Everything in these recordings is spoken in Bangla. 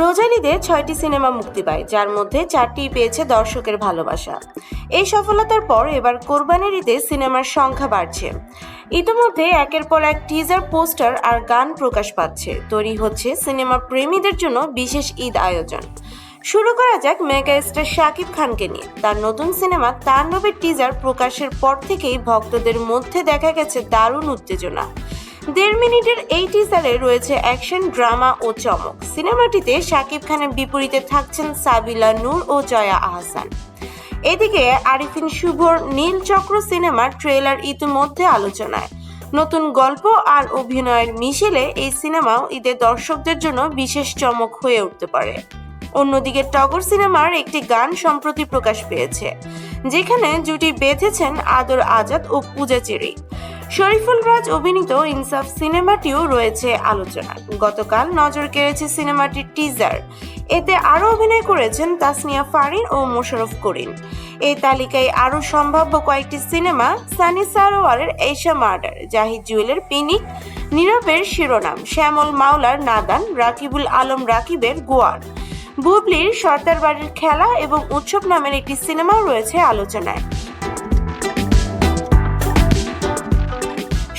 রোজালিতে ছয়টি সিনেমা মুক্তি পায়, যার মধ্যে চারটি পেয়েছে দর্শকের ভালোবাসা। এই সফলতার পর এবার কোরবানির ঈদে সিনেমার সংখ্যা বাড়ছে। ইতিমধ্যে একের পর এক টিজার পোস্টার আর গান প্রকাশ পাচ্ছে। তৈরি হচ্ছে সিনেমা প্রেমীদের জন্য বিশেষ ঈদ আয়োজন। শুরু করা যাক মেগা স্টার শাকিব খানকে নিয়ে। তার নতুন সিনেমা তাণ্ডবের টিজার প্রকাশের পর থেকেই ভক্তদের মধ্যে দেখা গেছে দারুণ উত্তেজনা। দেড় মিনিটের এই টিজারে রয়েছে অ্যাকশন, ড্রামা ও চমক। সিনেমাটিতে শাকিব খানের বিপরীতে থাকছেন সাবিলা নূর ও জয়া আহসান। এদিকে আরিফিন শুভর নীল চক্র সিনেমার ট্রেলার ইতিমধ্যে আলোচনায়। নতুন গল্প আর অভিনয়ের মিশেলে এই সিনেমাও ঈদে দর্শকদের জন্য বিশেষ চমক হয়ে উঠতে পারে। অন্যদিকে টগর সিনেমার একটি গান সম্প্রতি প্রকাশ পেয়েছে, যেখানে জুটি বেঁধেছেন আদর আজাদ ও পূজা চেরি। শরীফুল রাজ অভিনীত ইনসাফ সিনেমাটিও রয়েছে আলোচনায় গতকাল নজর কেড়েছে সিনেমাটির টিজার এতে আরও অভিনয় করেছেন তাসনিয়া ফারিন ও মোশারফ করিম। এই তালিকায় আরও সম্ভাব্য কয়েকটি সিনেমা সানি সারোয়ারের এশা মার্ডার জাহিদ জুয়েলের পিনিক নীরবের শিরোনাম, শ্যামল মাওলার নাদান, রাকিবুল আলম রাকিবের গোয়ার। বুবলির সর্দার বাড়ির খেলা এবং উৎসব নামের একটি সিনেমাও রয়েছে আলোচনায়।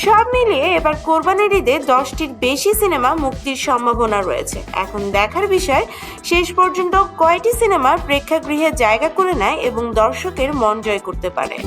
সব মিলিয়ে এবার কোরবানির ঈদে দশটির বেশি সিনেমা মুক্তির সম্ভাবনা রয়েছে। এখন দেখার বিষয়, শেষ পর্যন্ত কয়টি সিনেমা প্রেক্ষাগৃহে জায়গা করে নেয় এবং দর্শকের মন জয় করতে পারে?